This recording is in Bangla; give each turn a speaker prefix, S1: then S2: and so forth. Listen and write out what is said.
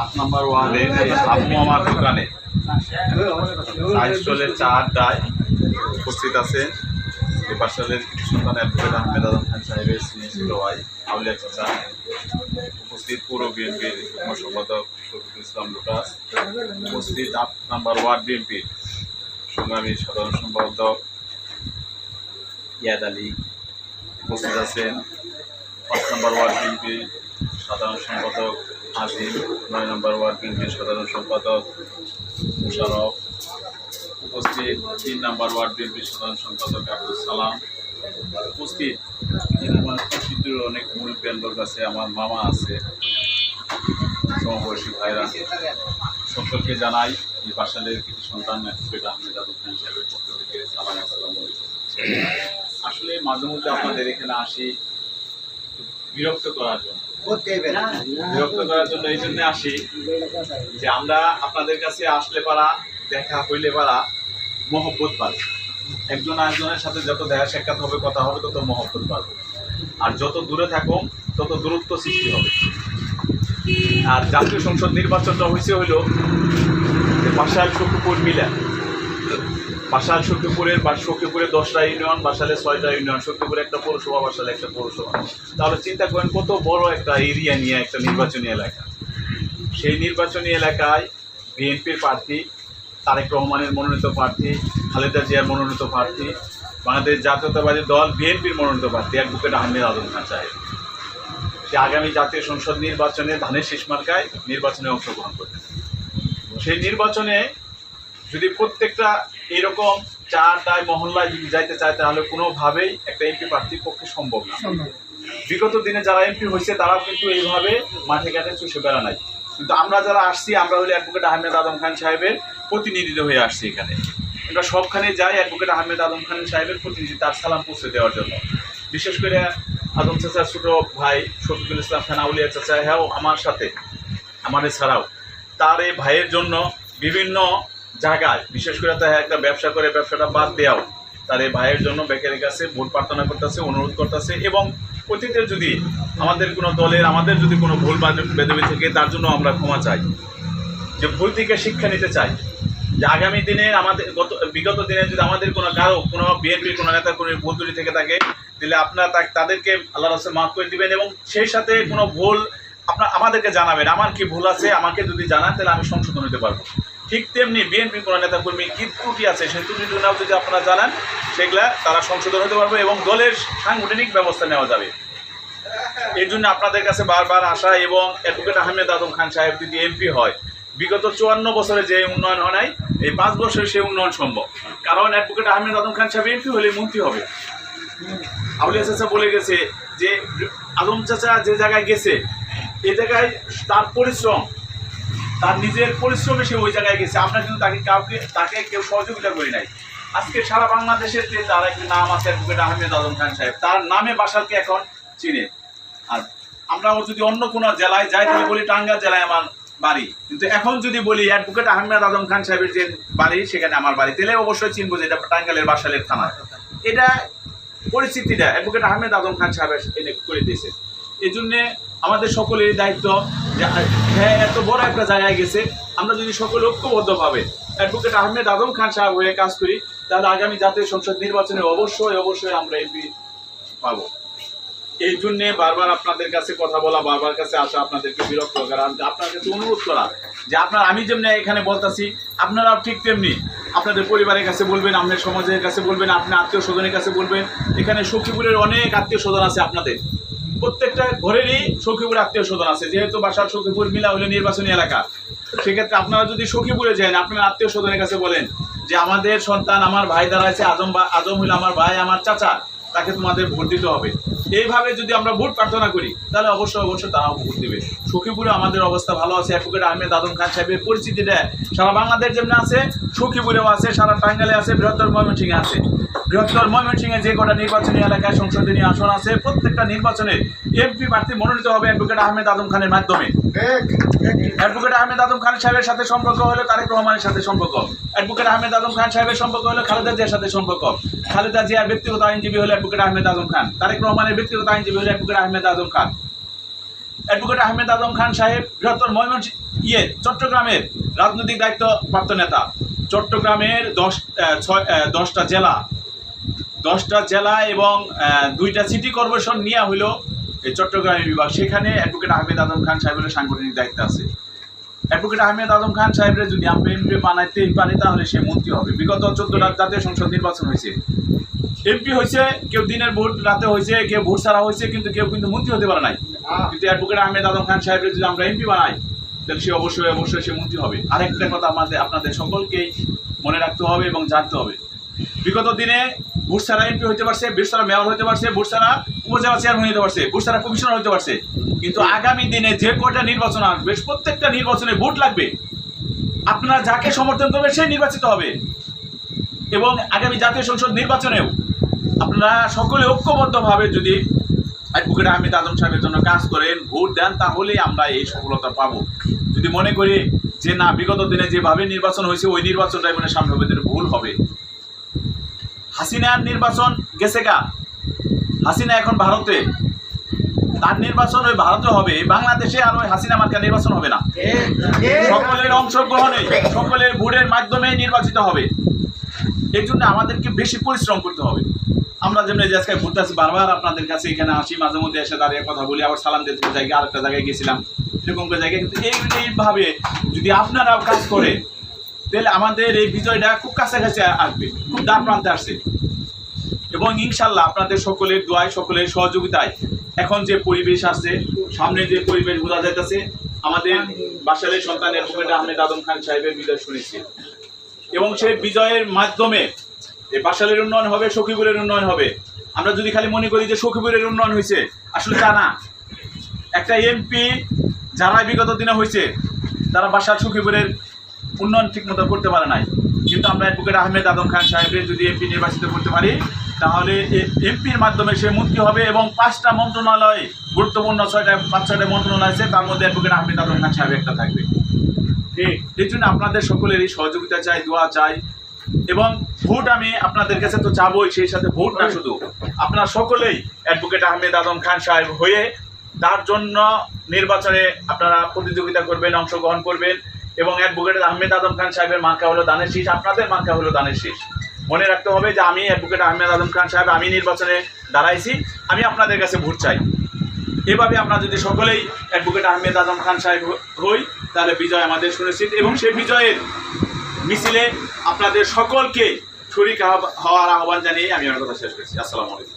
S1: আট নম্বর ওয়ার্ডে আবু আমার দোকানে। চার স্টলের চা আড্ডায় উপস্থিত আছে। এবার সালের কিছু সন্তান অ্যাডভোকেট আহমেদ আদম খান সাহেবের স্নেহিত ভাই, আউলিয়া চাচা। উপস্থিত পৌর বিএনপির যুগ্ম সম্পাদক শফিকুল ইসলাম লুটাস। উপস্থিত আট নম্বর ওয়ার্ড বিএনপির সংগ্রামী সাধারণ সম্পাদক ইয়াদ আলী। উপস্থিত আছেন পাঁচ নম্বর ওয়ার্ড বিএনপির সাধারণ সম্পাদক আজিম নয় নম্বর ওয়ার্ড বিএনপির সাধারণ সম্পাদক মুশারফ। উপস্থিত তিন নম্বর ওয়ার্ড বিএনপির সাধারণ সম্পাদক আব্দুল সালাম। উপস্থিত আমার অনেক মূল ব্যান্ডক আছে আমার মামা আছে, সমবয়সী ভাইরা। সকলকে জানাই, এই বাসালের কিছু সন্তান অ্যাডভোকেট আহমেদ আবুল খান পক্ষ থেকে সালাম, আসসালামু আসলে মাঝে মধ্যে আপনাদের এখানে আসি বিরক্ত করার জন্য। বিরক্ত করার জন্য এই জন্য আসি যে আমরা আপনাদের কাছে আসলে পারা, দেখা হইলে পারা মহব্বত পাবে একজন আরেকজনের সাথে যত দেখা সাক্ষাৎ হবে, কথা হবে, তত মহব্বত পাবে আর যত দূরে থাকুন তত দূরত্ব সৃষ্টি হবে। আর জাতীয় সংসদ নির্বাচনটা হয়েছে হইল বাসাল সখীপুর মিলা বাসাল সখীপুরের বা সখীপুরে দশটা ইউনিয়ন, বাসালে ছয়টা ইউনিয়ন সখীপুরে একটা পৌরসভা, বাসালে একটা পৌরসভা। তাহলে চিন্তা করেন, কত বড় একটা এরিয়া নিয়ে একটা নির্বাচনী এলাকা। সেই নির্বাচনী এলাকায় বিএনপির প্রার্থী, তারেক রহমানের মনোনীত প্রার্থী, খালেদা জিয়ার মনোনীত প্রার্থী, বাংলাদেশ জাতীয়তাবাদী দল বিএনপির মনোনীত প্রার্থী অ্যাডভোকেট আহমেদ আজম খান সাহেব। সে আগামী জাতীয় সংসদ নির্বাচনে ধানের শেষ মার্কায় নির্বাচনে অংশগ্রহণ করবে। সেই নির্বাচনে যদি প্রত্যেকটা এরকম চার দায় মহল্লায় যদি যাইতে চায় তাহলে কোনোভাবেই একটা এমপি প্রার্থীর পক্ষে সম্ভব না। বিগত দিনে যারা এমপি হয়েছে তারাও কিন্তু এইভাবে মাঠে ঘাটে চষে বেড়া নাই। কিন্তু আমরা যারা আসছি আমরা হলে অ্যাডভোকেট আহমেদ আদম খান সাহেবের প্রতিনিধিত্ব হয়ে আসছি এখানে। আমরা সবখানে যাই অ্যাডভোকেট আহমেদ আদম খান সাহেবের প্রতিনিধি তার সালাম পৌঁছে দেওয়ার জন্য। বিশেষ করে আদম চাচার ছোট ভাই শফিকুল ইসলাম খান আউলিয়া চাচা হ্যাঁ আমার সাথে আমাদের ছাড়াও। তার এই ভাইয়ের জন্য বিভিন্ন জায়গায়, বিশেষ করে তার একটা ব্যবসা করে, ব্যবসাটা বাদ দেওয়াও তার এই ভাইয়ের জন্য বেকারের কাছে ভোট প্রার্থনা করতেছে, অনুরোধ করতেছে এবং অতীতে যদি আমাদের কোনো দলের, আমাদের যদি কোনো ভুল বাদ- বেদবি থেকে, তার জন্য আমরা ক্ষমা চাই। যে ভুল থেকে শিক্ষা নিতে চাই। যে আগামী দিনে আমাদের গত, বিগত দিনে যদি আমাদের কোনো কারও, কোনো বিএনপির কোনো নেতা, কোনো ভুল ত্রুটি থেকে থাকে, তাহলে আপনারা তাদেরকে আল্লাহ রাসুল মাফ করে দিবেন এবং সেই সাথে কোনো ভুল আপনার আমাদেরকে জানাবেন। আমার কি ভুল আছে? আমাকে যদি জানান, তাহলে আমি সংশোধন হতে পারব। ঠিক তেমনি বিএনপি কোনো নেতা কর্মী কি ত্রুটি আছে, সেই ত্রুটিগুলো যদি আপনারা জানান, সেগুলা তারা সংশোধন হতে পারবে এবং দলের সাংগঠনিক ব্যবস্থা নেওয়া যাবে। এই জন্য আপনাদের কাছে বারবার আসা এবং অ্যাডভোকেট আহমেদ আদম খান সাহেব যদি এমপি হয়, বিগত চুয়ান্ন বছরে যে উন্নয়ন হয় নাই, এই পাঁচ বছরে সেই উন্নয়ন সম্ভব। কারণ অ্যাডভোকেট আহমেদ আদম খান সাহেব এমপি হলে মন্ত্রী হবে। আউলিয়া চাচা বলে গেছে যে, আদম চাচা যে জায়গায় গেছে, এ জায়গায় তার পরিশ্রম তার নিজের পরিশ্রমে সে ওই জায়গায় গেছে। আমরা কিন্তু তাকে কাউকে, তাকে কেউ সহযোগিতা করি নাই। আজকে সারা বাংলাদেশের যে তার একটি নাম আছে, অ্যাডভোকেট আহমেদ আদম খান সাহেব, তার নামে বাসালকে এখন চিনে। আর আমরাও যদি অন্য কোনো জেলায় যাই, তাহলে বলি টাঙ্গাইল জেলায় আমার বাড়ি। কিন্তু এখন যদি বলি অ্যাডভোকেট আহমেদ আদম খান সাহেবের যে বাড়ি, সেখানে আমার বাড়ি। তাহলে অবশ্যই চিনবো যে এটা টাঙ্গালের বাসালের থানা এটা পরিস্থিতিটা অ্যাডভোকেট আহমেদ আদম খান সাহেব এনে করে দিয়েছে। এই জন্যে আমাদের সকলেরই দায়িত্ব হ্যাঁ এত বড় একটা জায়গায় গেছে। আমরা যদি সকলে ঐক্যবদ্ধভাবে অ্যাডভোকেট আহমেদ আদম খান সাহেব হয়ে কাজ করি, তাহলে আগামী জাতীয় সংসদ নির্বাচনে অবশ্যই অবশ্যই আমরা এমপি পাবো। এই জন্যে বারবার আপনাদের কাছে কথা বলা, বারবার কাছে আসা, আপনাদেরকে বিরক্ত করা। আপনার কাছে অনুরোধ করা যে আপনার, আমি যেমনি এখানে বলতাছি, আপনারাও ঠিক তেমনি আপনাদের পরিবারের কাছে বলবেন, আপনার সমাজের কাছে বলবেন, আপনার আত্মীয় স্বজনের কাছে বলবেন। এখানে সখীপুরের অনেক আত্মীয় স্বজন আছে আপনাদের। প্রত্যেকটা ঘরেরই সখীপুর আত্মীয় স্বজন আছে। যেহেতু বাসার সখীপুর মিলা হলে নির্বাচনী এলাকা, সেক্ষেত্রে আপনারা যদি সখীপুরে যান আপনার আত্মীয় স্বজনের কাছে বলেন যে, আমাদের সন্তান, আমার ভাই দাঁড়াইছে, আজম আজম হইল আমার ভাই, আমার চাচা। তাকে তোমাদের ভোট দিতে হবে। এইভাবে যদি আমরা ভোট প্রার্থনা করি, তাহলে অবশ্যই অবশ্যই তারাও ভোট দেবে। সখীপুরে আমাদের অবস্থা ভালো আছে, অ্যাডভোকেট আহমেদ আদম খান সাহেবের পরিচিতিটা সারা বাংলাদেশ যেমন আছে, সখীপুরেও আছে, সারা টাঙ্গালে আছে, বৃহত্তর ময়মনসিংহে আছে। বৃহত্তর ময়মনসিংহে যে কটা নির্বাচনী এলাকায় সংসদীয় আসন আছে, প্রত্যেকটা নির্বাচনে এমপি প্রার্থী মনোনীত হবে অ্যাডভোকেট আহমেদ আদম খানের মাধ্যমে। অ্যাডভোকেট আহমেদ আদম খান সাহেবের সাথে সম্পর্ক হলো তারেক রহমানের সাথে সম্পর্ক। অ্যাডভোকেট আহমেদ আদম খান সাহেবের সম্পর্ক হলো খালেদা জিয়ার সাথে সম্পর্ক। খালেদা জিয়ার ব্যক্তিগত আইনজীবী হলো অ্যাডভোকেট আহমেদ আদম খান তারেক রহমানের ব্যক্তিগত আইনজীবী হলো অ্যাডভোকেট আহমেদ আদম খান অ্যাডভোকেট আহমেদ আদম খান সাহেব বৃহত্তর ময়মনসিংহ ইয়ে চট্টগ্রামের রাজনৈতিক দায়িত্ব প্রাপ্ত নেতা। চট্টগ্রামের দশ ছয় দশটা জেলা। দশটা জেলা এবং দুইটা সিটি কর্পোরেশন নেওয়া হইল এই চট্টগ্রাম বিভাগ। সেখানে অ্যাডভোকেট আহমেদ আদম খান সাহেবের সাংগঠনিক দায়িত্ব আছে। অ্যাডভোকেট আহমেদ আদম খান সাহেবের যদি আমরা এমপি বানাইতে পারি, তাহলে সে মন্ত্রী হবে। বিগত চোদ্দটা জাতীয় সংসদ নির্বাচন হয়েছে। এমপি হয়েছে কেউ দিনের ভোট রাতে হয়েছে কেউ ভোট ছাড়া হয়েছে কিন্তু কেউ কিন্তু মন্ত্রী হতে পারে নাই। কিন্তু অ্যাডভোকেট আহমেদ আদম খান সাহেবের যদি আমরা এমপি বানাই তাহলে সে অবশ্যই অবশ্যই সে মন্ত্রী হবে। আরেকটা কথা আমাদের আপনাদের সকলকেই মনে রাখতে হবে এবং জানতে হবে। বিগত দিনে বুটসারা এমপি হতে পারছে বুটসারা মেয়র হতে পারছে বুটসারা উপজেলা চেয়ারম্যান হইতে পারছে বুটসারা কমিশনার হতে পারছে। কিন্তু আগামী দিনে যে কয়টা নির্বাচন আসবে প্রত্যেকটা নির্বাচনে ভোট লাগবে। আপনারা যাকে সমর্থন করবেন সে নির্বাচিত হবে। এবং আগামী জাতীয় সংসদ নির্বাচনেও আপনারা সকলে ঐক্যবদ্ধভাবে যদি অ্যাডভোকেট আহমেদ আদম সাহেবের জন্য কাজ করেন, ভোট দেন তাহলেই আমরা এই সফলতা পাব। যদি মনে করি যে না, বিগত দিনে যেভাবে নির্বাচন হয়েছে, ওই নির্বাচনটাই মানে সামনে ভুল হবে। হাসিনার নির্বাচন গেছে গা। হাসিনা এখন ভারতে। তার নির্বাচন ওই ভারতে হবে, বাংলাদেশে আর ওই হাসিনা মার্কা নির্বাচন হবে না। সকলের অংশগ্রহণে, সকলের ভোটের মাধ্যমে নির্বাচিত হবে। এর জন্য আমাদেরকে বেশি পরিশ্রম করতে হবে। আমরা যেমন আজকে ঘুরতে আসি বারবার, আপনাদের কাছে এখানে আসি, মাঝে মধ্যে এসে দাঁড়িয়ে কথা বলি, আবার সালাম দিতে জায়গায় আরেকটা জায়গায় গেছিলাম, এরকম করে জায়গায় কিন্তু এই এইভাবে যদি আপনারাও কাজ করে, তাহলে আমাদের এই বিজয়টা খুব কাছাকাছি আসবে, খুব দ্বার প্রান্তে আসছে। এবং ইনশাল্লাহ আপনাদের সকলের দোয়ায়, সকলের সহযোগিতায় এখন যে পরিবেশ আছে সামনে যে পরিবেশ বোঝা যাইতেছে, আমাদের বাসালের সন্তানের মুখে আহমেদ আদম খান সাহেবের বিজয় শুনেছি। এবং সেই বিজয়ের মাধ্যমে এই বাসালের উন্নয়ন হবে, সখীপুরের উন্নয়ন হবে। আমরা যদি খালি মনে করি যে সখীপুরের উন্নয়ন হয়েছে, আসলে তা না। একটা এমপি যারা বিগত দিনে হয়েছে, তারা বাসার সখীপুরের উন্নয়ন ঠিক মতো করতে পারে নাই। কিন্তু আমরা অ্যাডভোকেট আহমেদ আদম খান সাহেবের যদি এমপি নির্বাচিত করতে পারি, তাহলে এমপির মাধ্যমে সে মুক্তি হবে এবং পাঁচটা মন্ত্রণালয়, গুরুত্বপূর্ণ ছয়টা পাঁচ ছয়টা মন্ত্রণালয় আছে, তার মধ্যে অ্যাডভোকেট আহমেদ আদম খান সাহেব একটা থাকবে। ঠিক, এই জন্য আপনাদের সকলেরই সহযোগিতা চাই, দোয়া চাই। এবং ভোট আমি আপনাদের কাছে তো চাবই সেই সাথে ভোট না শুধু। আপনারা সকলেই অ্যাডভোকেট আহমেদ আদম খান সাহেব হয়ে তার জন্য নির্বাচনে আপনারা প্রতিযোগিতা করবেন, অংশগ্রহণ করবেন এবং অ্যাডভোকেট আহমেদ আদম খান সাহেবের মার্কা হলো দানের শীষ, আপনাদের মার্কা হলো দানের শীষ। মনে রাখতে হবে যে আমি অ্যাডভোকেট আহমেদ আদম খান সাহেব, আমি নির্বাচনে দাঁড়াইছি, আমি আপনাদের কাছে ভোট চাই। এভাবে আমরা যদি সকলেই অ্যাডভোকেট আহমেদ আজম খান সাহেব হই, তাহলে বিজয় আমাদের সুনিশ্চিত এবং সেই বিজয়ের মিছিলে আপনাদের সকলকে শরিক হওয়ার আহ্বান জানিয়ে আমি আমার কথা শেষ করছি। আসসালামু আলাইকুম।